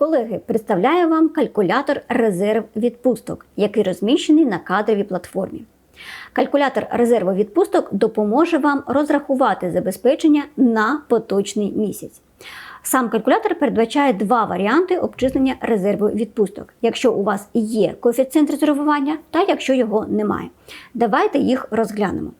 Колеги, представляю вам калькулятор резерв відпусток, який розміщений на кадровій платформі. Калькулятор резерву відпусток допоможе вам розрахувати забезпечення на поточний місяць. Сам калькулятор передбачає два варіанти обчислення резерву відпусток, якщо у вас є коефіцієнт резервування та якщо його немає. Давайте їх розглянемо.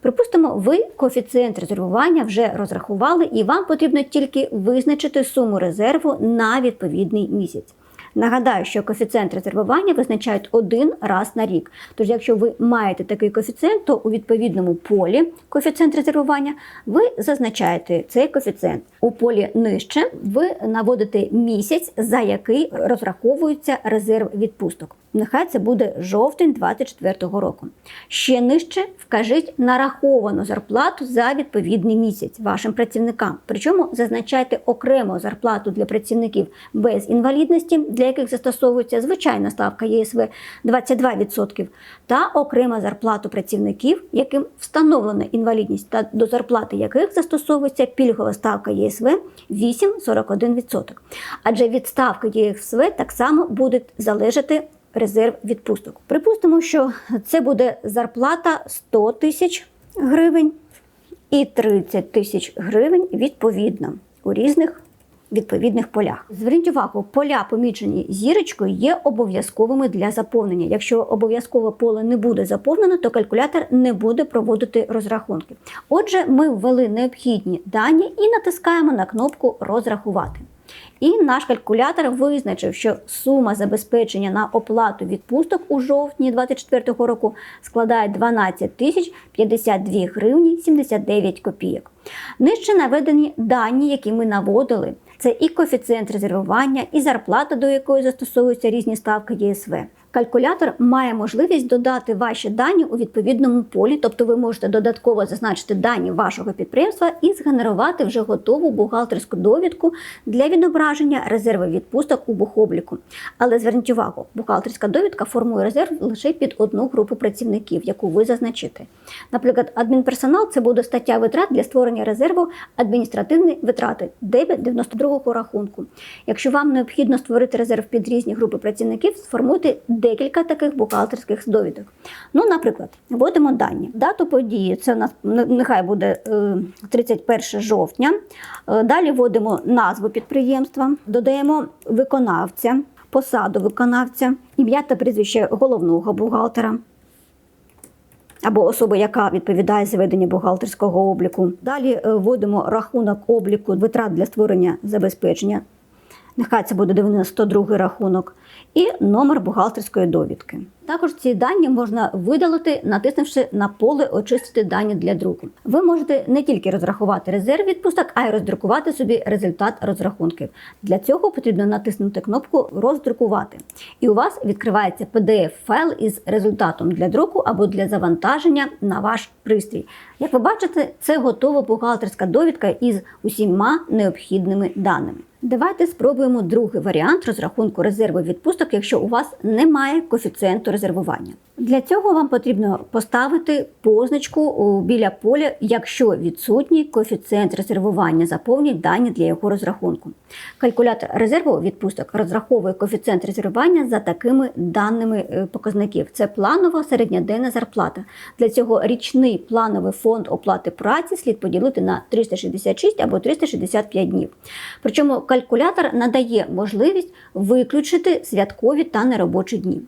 Припустимо, ви коефіцієнт резервування вже розрахували, і вам потрібно тільки визначити суму резерву на відповідний місяць. Нагадаю, що коефіцієнт резервування визначають один раз на рік. Тож, якщо ви маєте такий коефіцієнт, то у відповідному полі коефіцієнт резервування ви зазначаєте цей коефіцієнт. У полі нижче ви наводите місяць, за який розраховується резерв відпусток. Нехай це буде жовтень 2024 року. Ще нижче вкажіть нараховану зарплату за відповідний місяць вашим працівникам. Причому зазначайте окремо зарплату для працівників без інвалідності, для яких застосовується звичайна ставка ЄСВ 22%, та окрема зарплату працівників, яким встановлена інвалідність, та до зарплати яких застосовується пільгова ставка ЄСВ 8,41%. Адже від ставки ЄСВ так само буде залежати резерв відпусток. Припустимо, що це буде зарплата 100 тисяч гривень і 30 тисяч гривень відповідно у різних відповідних полях. Зверніть увагу, поля, помічені зірочкою, є обов'язковими для заповнення. Якщо обов'язкове поле не буде заповнено, то калькулятор не буде проводити розрахунки. Отже, ми ввели необхідні дані і натискаємо на кнопку Розрахувати. І наш калькулятор визначив, що сума забезпечення на оплату відпусток у жовтні 2024 року складає 12 тисяч 52 гривні 79 копійок. Нижче наведені дані, які ми наводили. Це і коефіцієнт резервування, і зарплата, до якої застосовуються різні ставки ЄСВ. Калькулятор має можливість додати ваші дані у відповідному полі, тобто ви можете додатково зазначити дані вашого підприємства і згенерувати вже готову бухгалтерську довідку для відображення резерву відпусток у бухобліку. Але зверніть увагу, бухгалтерська довідка формує резерв лише під одну групу працівників, яку ви зазначите. Наприклад, адмінперсонал це буде стаття витрат для створення резерву адміністративні витрати, дебет 92-го рахунку. Якщо вам необхідно створити резерв під різні групи працівників, сформуйте декілька таких бухгалтерських довідок. Ну, наприклад, вводимо дані. Дату події це у нас нехай буде е, 31 жовтня. Е, Далі вводимо назву підприємства, додаємо виконавця, посаду виконавця, ім'я та прізвище головного бухгалтера. Або особи, яка відповідає за ведення бухгалтерського обліку. Далі е, вводимо рахунок обліку витрат для створення забезпечення. Нехай це буде 92 рахунок, і номер бухгалтерської довідки. Також ці дані можна видалити, натиснувши на поле Очистити дані для друку. Ви можете не тільки розрахувати резерв відпусток, а й роздрукувати собі результат розрахунків. Для цього потрібно натиснути кнопку Роздрукувати. І у вас відкривається PDF-файл із результатом для друку або для завантаження на ваш пристрій. Як ви бачите, це готова бухгалтерська довідка із усіма необхідними даними. Давайте спробуємо другий варіант розрахунку резерву відпусток, якщо у вас немає коефіцієнту резервування. Для цього вам потрібно поставити позначку біля поля, якщо відсутній коефіцієнт резервування, заповніть дані для його розрахунку. Калькулятор резерву відпусток розраховує коефіцієнт резервування за такими даними е, показників: це планова середньоденна зарплата. Для цього річний плановий фонд оплати праці слід поділити на 366 або 365 днів. Причому калькулятор надає можливість виключити святкові та неробочі дні.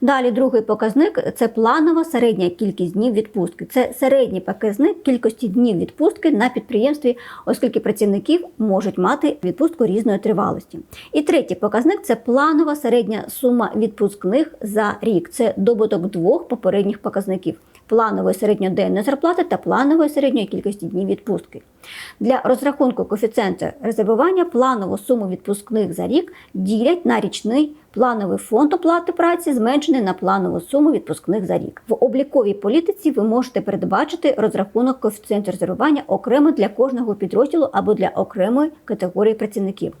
Далі другий показник це планова середня кількість днів відпустки. Це середній показник кількості днів відпустки на підприємстві, оскільки працівників можуть мати відпустку різної тривалості. І третій показник це планова середня сума відпускних за рік. Це добуток двох попередніх показників. Планової середньоденної зарплати та планової середньої кількості днів відпустки. Для розрахунку коефіцієнта резервування планову суму відпускних за рік ділять на річний плановий фонд оплати праці, зменшений на планову суму відпускних за рік. В обліковій політиці ви можете передбачити розрахунок коефіцієнту резервування окремо для кожного підрозділу або для окремої категорії працівників.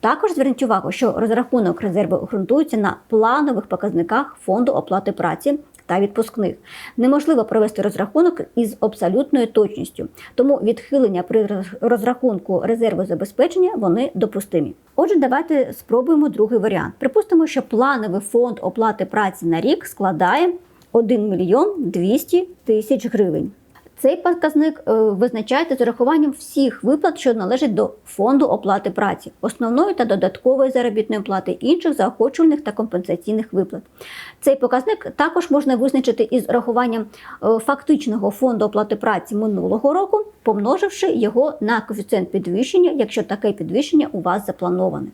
Також зверніть увагу, що розрахунок резерву ґрунтується на планових показниках фонду оплати праці та відпускних. Неможливо провести розрахунок із абсолютною точністю, тому відхилення при роз- розрахунку резерву забезпечення вони допустимі. Отже, давайте спробуємо другий варіант. Припустимо, що плановий фонд оплати праці на рік складає 1 мільйон 200 тисяч гривень. Цей показник е, визначається з урахуванням всіх виплат, що належать до фонду оплати праці, основної та додаткової заробітної плати, інших заохочувальних та компенсаційних виплат. Цей показник також можна визначити із урахуванням е, фактичного фонду оплати праці минулого року, помноживши його на коефіцієнт підвищення, якщо таке підвищення у вас заплановане.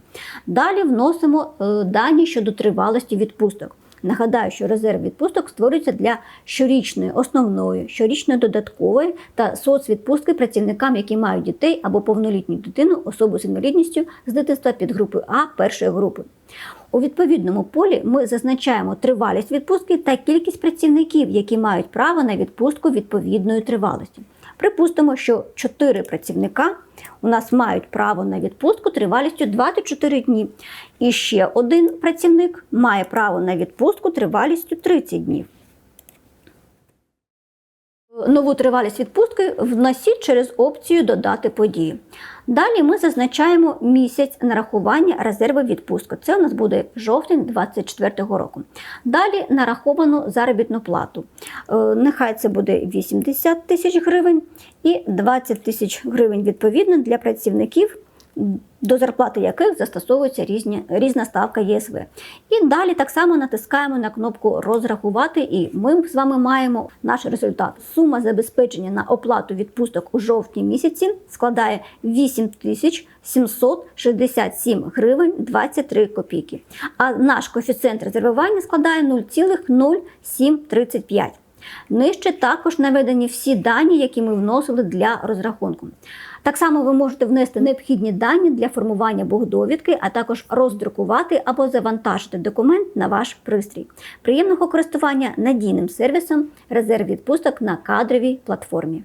Далі вносимо е, дані щодо тривалості відпусток. Нагадаю, що резерв відпусток створюється для щорічної основної, щорічної додаткової та соцвідпустки працівникам, які мають дітей або повнолітню дитину, особу з інвалідністю з дитинства під групою А першої групи. У відповідному полі ми зазначаємо тривалість відпустки та кількість працівників, які мають право на відпустку відповідної тривалості. Припустимо, що 4 працівника у нас мають право на відпустку тривалістю 24 дні. І ще один працівник має право на відпустку тривалістю 30 днів. Нову тривалість відпустки вносіть через опцію Додати події. Далі ми зазначаємо місяць нарахування резерву відпустки. Це у нас буде жовтень 2024 року. Далі нараховану заробітну плату. Е, Нехай це буде 80 тисяч гривень і 20 тисяч гривень відповідно для працівників, до зарплати яких застосовується різні, різна ставка ЄСВ. І далі так само натискаємо на кнопку Розрахувати, і ми з вами маємо наш результат. Сума забезпечення на оплату відпусток у жовтні місяці складає 8767 гривень 23 копійки. А наш коефіцієнт резервування складає 0,0735. Нижче також наведені всі дані, які ми вносили для розрахунку. Так само ви можете внести необхідні дані для формування бухдовідки, а також роздрукувати або завантажити документ на ваш пристрій. Приємного користування надійним сервісом резерв відпусток на кадровій платформі.